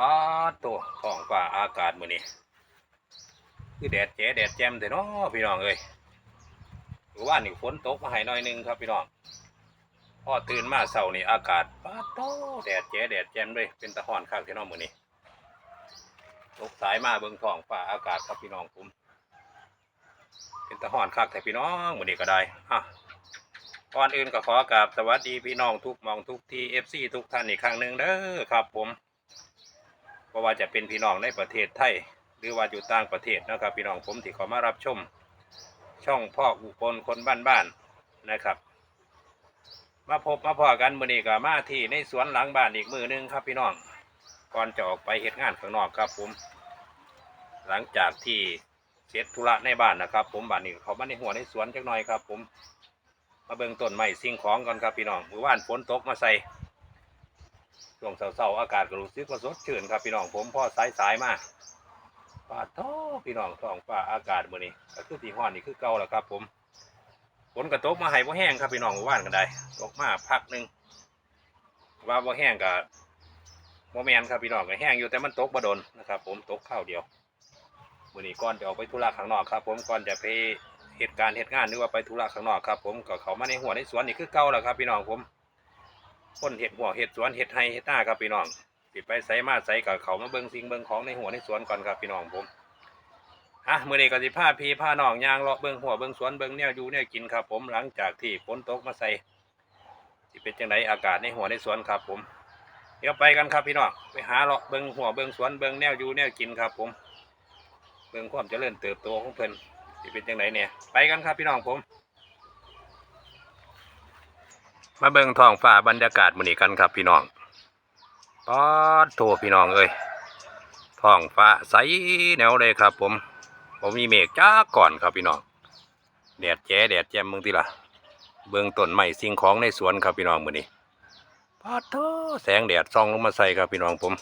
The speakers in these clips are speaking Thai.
ป้าตัวท้องฟ้าอากาศมื้อนี้คือแดดแจ๋แดดแจ่มแต่เนาะพี่น้องเอ้ยหรือว่านี่ฝนตกมาให้หน่อยหนึงครับพี่น้องพอตื่นมาเช้านี่อากาศป้าโตแดดแจ๋แดดแจ่มเลยเป็นตะฮ้อนคักพี่น้องมื้อนี้ตกสายมาเบิ่งท้องฟ้าอากาศครับพี่น้องผมเป็นตะฮ้อนคักแต่พี่น้องมื้อนี้ก็ได้อะก่อนอื่นก็ขอกราบสวัสดีพี่น้องทุกมองทุกที่เอฟซีทุกท่านอีกครั้งหนึ่งเด้อครับผม เพราะว่าจะเป็นพี่น้องในประเทศไทย หรือว่าอยู่ต่างประเทศนะครับพี่น้องผมที่เขามารับชม ช่องพ่ออุปนคนบ้านๆนะครับ มาพบมาพอกันมือนี้ก็มาที่ในสวนหลังบ้านอีกมือหนึงครับพี่น้องก่อนจะออกไปเหตุงานข้างนอกครับผม หลังจากที่เสร็จธุระในบ้านนะครับ ผมบ้านนี้เขามาในหัวในสวนจักหน่อยครับ ผมมาเบิ่งต้นไม้สิ่งของก่อนครับพี่น้องเมื่อวานฝนตกมาใส่ ช่วงเช้าๆอากาศก็รู้สึกว่าสดชื่นครับพี่น้องผมพ่อสายสายๆมาฟ้าท้อพี่น้องท้องฟ้าอากาศมื้อนี้ก็คือที่ห้อนนี่คือเก่าแล้วครับ ผมฝนก็ตกมาให้บ่แห้งครับพี่น้องเมื่านก็ได้ตกมาพักหนึ่งว่าบ่แห้งก็บ่แมนครับพี่น้องก็แห้งอยู่แต่มันตกบ่โดนนะครับ ผมตกข้าวเดียวมื้อนี้ก่อนจะออกไปธุระข้างนอกครับ ผมก่อนจะไปเหตุการณ์เหตุงานหรือว่าไปธุระข้างนอกครับ ผมก็เขามาในหัวในสวนนี่คือเก่าแล้วครับ พี่น้องผม คนเห็ดหัวเห็ดสวนเห็ดไฮเห็ดหน้าครับพี่น้องสิดไปใส่มาใส่กับเขามาเบิ้งสิ่งเบิ้งของในหัวในสวนก่อนครับพี่น้องผมอะมื่อนี้ก็สิพาพี่พาน้องยางเลาะเบิ้งหัวเบิ้งสวนเบิ้งแนวอยู่แนวกินครับ ผมหลังจากที่ฝนตกมาใส่สิเป็นจังไดอากาศในหัวในสวนครับ ผม เดี๋ยวไปกันครับพี่น้องไปหาเลาะเบิ้งหัวเบิ้งสวนเบิ้งแนวอยู่แนวกินครับ ผม เบิ้งความเจริญเติบโตของเพิ่นสิเป็นจังไดเนี่ยไปกันครับพี่น้องผม มาเบิ่งท้องฟ้าบรรยากาศมื้อนี้กันครับพี่น้องปอดโถพี่น้องเอ้ยท้องฟ้าใสแนวเลยครับผมผมมีเมฆจ้าก่อนครับพี่น้องแดดแจ๋แดดแจ่มมึงทีละเบิ่งต้นไม้สิ่งของในสวนครับพี่น้องมื้อนี้ปอดโถแสงแดดส่องลงมาใส่ครับพี่น้องผม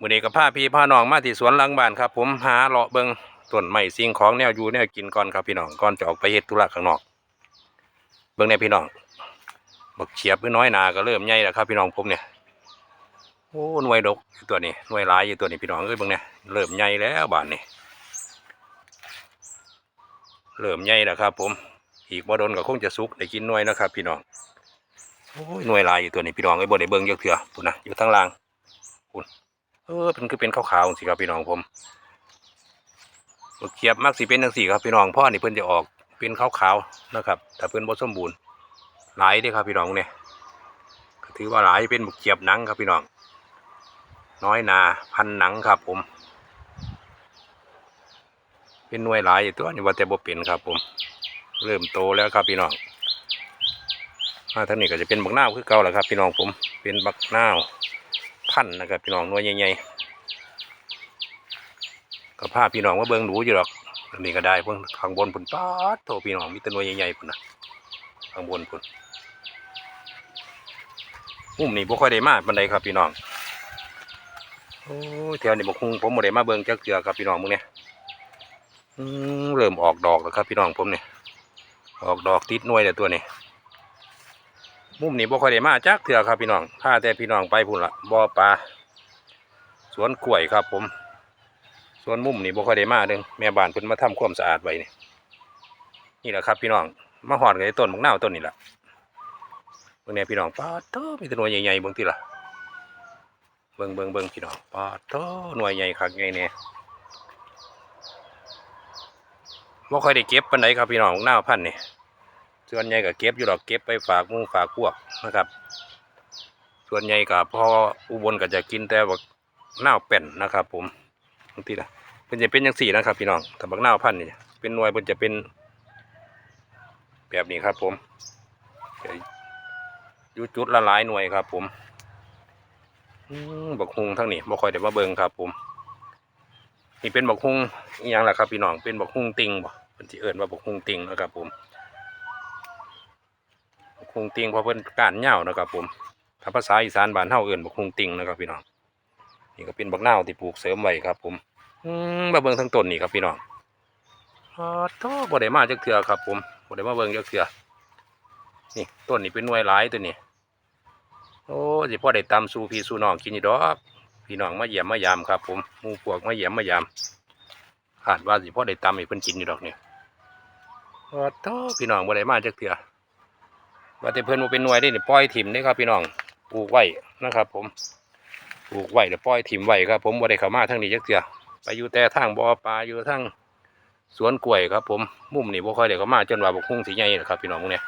มื้อนี้ก็พาพี่พาน้องมาที่สวนหลังบ้านครับ ผมหาเลาะเบิงต้นไม้สิ่งของแนวอยู่แนวกินก่อนครับพี่น้องก่อนจะออกไปเฮ็ดธุระข้างนอก เบิ่งเนี่ยพี่น้องบักเฉียบหรือน้อยนาก็เริ่มใหญ่แล้วครับพี่น้องผมเนี่ยโอ้หน่วยดกอยู่ตัวนี้หน่วยหลายอยู่ตัวนี้พี่น้องเอ้ยเบิ่งเนี่ยเริ่มใหญ่แล้วบานนี้เริ่มใหญ่แล้วครับ ผมอีกบ่โดนก็คงจะสุกได้กินหน่วยนะครับ พี่น้องโอ้ยหน่วยลายอยู่ตัวนี้พี่น้องเอ้ยบ่ได้เบิ่งเยอะเถื่อพุ่นนะอยู่ทางล่างเออเป็นคือเป็นขาวๆสิครับพี่น้องผมบักเขียบมักสิเป็นจังสี่ครับพี่น้องพ่อนี่เพิ่นจะออก เป็นขาวๆนะครับแต่เพิ่นบ่สมบูรณ์หลายด้วยครับพี่น้องเนี่ยถือว่าหลายเป็นบักเขียบหนังครับพี่น้อง น้อยนาพันหนังครับผม เป็นหน่วยหลายตัวนี่ว่าแต่บ่เป็นครับผม เริ่มโตแล้วครับพี่น้องมาทางนี้ก็จะเป็นบักนาวคือเก่าแหละครับ พี่น้องผมเป็นบักนาวพันนะครับพี่น้องหน่วยใหญ่ๆก็พาพี่น้องมาเบิ่งดูอยู่หรอก อันนี้ก็ได้เพิ่งข้างบนพุ่นป๊าดโตพี่น้องมีต่หน่วยใหญ่ๆพุ่นนะข้างบนพุ่นมุมนี้บ่ค่อยได้มาปานใดครับพี่น้องโอ้ยแถวนี้บ่คงผมบ่ได้มาเบิ่งจักเทื่อครับพี่น้องมึงเนี่ยเริ่มออกดอกแล้วครับพี่น้องผมเนี่ยออกดอกติดหน่วยแล้วตัวนี้มุมนี้บ่ค่อยได้มาจักเถื่อครับพี่น้องพาแต่พี่น้องไปพุ่นละบ่อปลาสวนกล้วยครับผม ส่วนมุมนี้บ่ค่อยได้มาเด้งแม่บ้านเพิ่นมาทำความสะอาดไว้นี่นี่แหละครับ พี่น้องมาหอดกับต้นมะนาวต้นนี่แหละเบิ่งเนี่ยพี่น้องปาโตมีแต่หน่วยใหญ่ๆเบิ่งติล่ะเบิ่งเบิ่งเบิ่งพี่น้องปาโตหน่วยใหญ่คักใหญ่แน่บ่ค่อยได้เก็บปานใดครับพี่น้องมะนาวพันนี่ส่วนใหญ่ก็เก็บอยู่ดอกเก็บไปฝากหมูฝากพวกนะครับ ส่วนใหญ่ก็พออุบลก็จะกินแต่บักนาวเป็นนะครับ ผม บางทีละเป็นจะเป็นอย่างสี่นะครับ พี่น้องแต่บักนาพันนี่เป็นหน่วยมันจะเป็นแบบนี้ครับ ผมยูจุดละหลายหน่วยครับ ผมบักฮุงทั้งนี้บ่ค่อยได้มาเบิ่งครับ ผม นี่เป็นบักฮุงอหย่างล่ะครับ พี่น้องเป็นบักฮุงติงบ่เป็นที่เอิ่นว่าบักฮุงติงนะครับ ผมคงติงเพราะเพิ่นกานเหย้านะครับ ผมถ้าภาษาอีสานบ้านเฮาเอิ้นบักคงติงนะครับ พี่น้อง นี่ก็เป็นบักนาวที่ปลูกเสริมไว้ครับ ผมอืมมาเบิ่งทั้งต้นนี่ครับพี่น้องอ๋อโตบ่ได้มาจักเทื่อครับ ผมบ่ได้มาเบิ่งจักเทื่อนี่ต้นนี่เป็นหน่วยหลายตัวนี้โอ้สิพ่อได้ตำสู่พี่สู่น้องกินอยู่ดอกพี่น้องมาเยี่ยมมายามครับ ผมหมู่พวกมาเยี่ยมมายามคาดว่าสิพ่อได้ตำให้เพิ่นกินอยู่ดอกเนี่ยโอ้โตพี่น้องบ่ได้มาจักเทื่อว่าแต่เพิ่นบ่เป็นหน่วยได้นี่ปล่อยถิ่มเด้ครับ พี่น้องปลูกไว้นะครับ ผม ปลูกไว้แล้วปล่อยถิ่มไว้ครับ ผมบ่ได้เข้ามาทางนี้จักเทื่อไปอยู่แต่ทางบ่อปลาอยู่ทางสวนกล้วยครับ ผมมุมนี่บ่ค่อยได้เข้ามาจนว่าบกฮุ่งสิใหญ่นะครับ พี่น้องพวกเนี่ย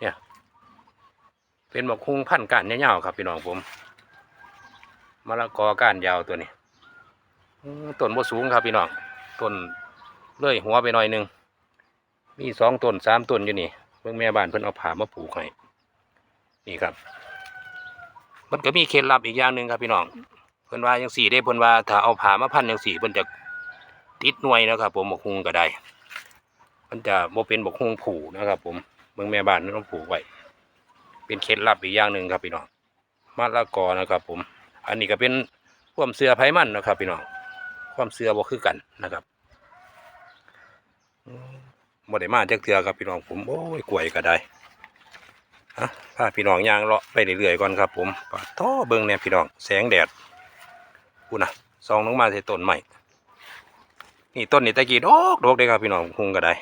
เนี่ย เป็นบกฮุ่งพันธุ์ก้านยาวๆครับ พี่น้องผมมะละกอก้านยาวตัวนี้ต้นบ่สูงครับพี่น้องต้นเลื่อยหัวไปหน่อยนึงมีสองต้นสามต้นอยู่นี่เพิ่งแม่บ้านเพิ่นเอาผ้ามาปลูกให้นี่ครับ มันก็มีเคล็ดลับอีกอย่างหนึ่งครับพี่น้องเพิ่นว่าจังสี่ได้เพิ่นว่าถ้าเอาผ้ามาพันจังสี่เพิ่นจะติดหน่วยนะครับ ผมบกฮุงก็ได้มันจะบ่เป็นบกฮุงผูนะครับ ผมเมืองแม่บ้านนั่นต้องผูกไว้เป็นเคล็ดลับอีกอย่างหนึ่งครับพี่น้องมะละกอนะครับ ผม อันนี้ก็เป็นความเสือไผมันนะครับ พี่น้องความเสือบ่คือกันนะครับอืมบ่ได้มาจากเทือครับพี่น้องผมโอ้ยกล้วยก็ได้ ฮะพาพี่น้องย่างเลาะไปเรื่อยๆก่อนครับ ผมปาท่อเบิ่งเนี่ยพี่น้องแสงแดดกูนะซองลงมาใส่ต้นใหม่นี่ต้นนี้ตะกี้ดอกดอกเลยครับพี่น้องหุงก็ได้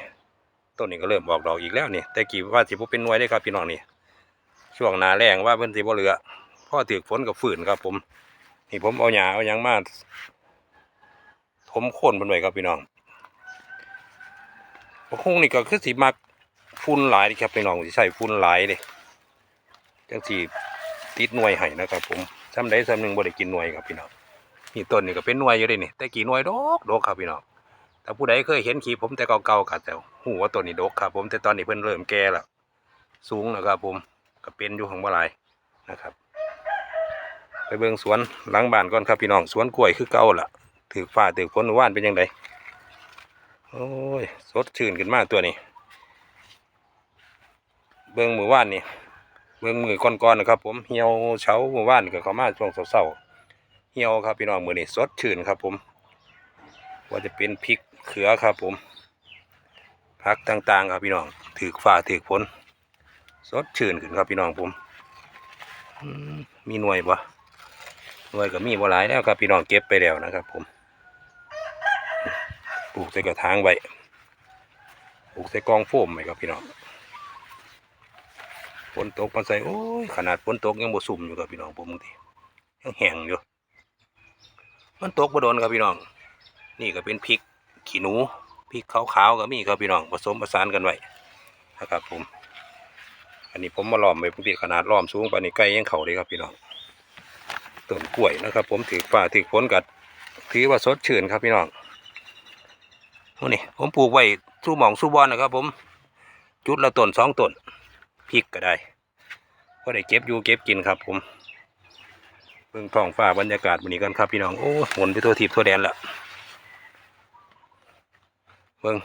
ต้นนี้ก็เริ่มออกดอกอีกแล้วนี่ต่กี้ว่าสิบ่เป็นน่วยได้ครับพี่น้องนี่ช่วงหนาแรงว่าเพิ่นสิบ่เหลือพ่อถือฝนกับฝืนครับ ผม นี่ผมเอาหญ้าเอายังมาถมโค่นเพิ่นไว้ครับพี่น้องบกคงนี่ก็คือสิมักฝุ่นหลายด้ครับพี่น้องสิใส่ฝุ่นหลายเด้ จังสิติดหน่วยให้นะครับผมซ้ำใดซ้ำหนึ่งบ่ได้กินหน่วยครับพี่น้องนี่ต้นนี่ก็เป็นหน่วยอยู่เด้นี่แต่กี่หน่วยดอกดอกครับพี่น้องถ้าผู้ใดเคยเห็นคลิปผมแต่เก่าๆก็จะหูว่าต้นนี้ดอกครับ ผมแต่ตอนนี้เพิ่นเริ่มแก่แล้วสูงแล้วครับผมก็เป็นอยู่ของบ่หลายนะครับ ไปเบิ่งสวนหลังบ้านก่อนครับพี่น้องสวนกล้วยคือเก่าล่ะถือฟ้าถือฝนว่านเป็นยังไงโอ้ยสดชื่นขึ้นมากตัวนี้ เบิ่งมือว่านนี่ เบิ่งมือก่อนๆนะครับ ผมเหี่ยวเช้ามือวานก็เข้ามาช่วงเศร้าๆเหี่ยวครับพี่น้องมือนี้สดชื่นครับ ผม ว่าจะเป็นพริกเขือครับ ผมผักต่างๆ ครับพี่น้องถือฟ้าถือฝนสดชื่นขึ้นครับพี่น้องผมมมีหน่วยบ่หน่วยก็มีบ่หลายแล้วครับพี่น้องเก็บไปแล้วนะครับ ผมปลูกใส่กระถางไว้ปลูกใส่กองโฟมไว้ครับพี่น้อง ฝนตกมาใส่โอ้ยขนาดฝนตกยังบ่สุ่มอยู่ครับพี่น้องผมบางทียังแห้งอยู่ มันตกบ่โดนครับพี่น้อง นี่ก็เป็นพริกขี้หนูพริกขาวๆก็มีครับพี่น้องผสมผสานกันไว้นะครับผม อันนี้ผมมาล้อมไปพื้นที่ขนาดล้อมสูงปานนี้ใกล้ยังเข่าเลยครับพี่น้องต้นกล้วยนะครับ ผมถือฝ่าถือฝนกัดถือว่าสดชื่นครับพี่น้องนี่ผมปลูกไว้สู้หมองสู้บอลนะครับ ผม จุดละต้นสองต้น พริกก็ได้ก็ได้เก็บอยู่เก็บกินครับผมเบิ่งท้องฟ้าบรรยากาศวันนี้กันครับพี่น้องโอ้หมุนไปทั่วทิพย์ทั่วแดนละเบิ่ง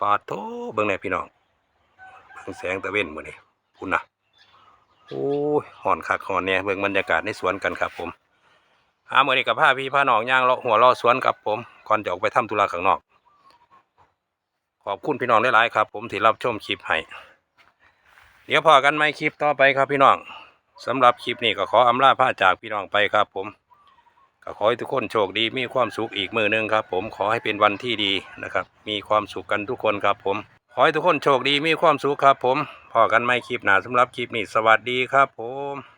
ปาดโถเบิ่งแน่พี่น้องเบิ่งแสงตะเว้นมือนี้พุ่นะโอ้ยหอนคักหอนเนี่ยเบิ่งบรรยากาศในสวนกันครับผมหาเมื้อนี้กับพาพี่พาหนองย่างเลาะหัวเลาะสวนครับผมก่อนจะออกไปทำธุระข้างนอก ขอบคุณพี่น้องหลายๆครับ ผมที่รับชมคลิปให้ เดี๋ยวพอกันไหมคลิปต่อไปครับพี่น้องสำหรับคลิปนี้ก็ขออำลาพาจากพี่น้องไปครับ ผมก็ขอให้ทุกคนโชคดีมีความสุขอีกมือหนึงครับ ผมขอให้เป็นวันที่ดีนะครับ มีความสุขกันทุกคนครับ ผมขอให้ทุกคนโชคดีมีความสุขครับ ผมพอกันไม่คลิปหนาสำหรับคลิปนี้สวัสดีครับ ผม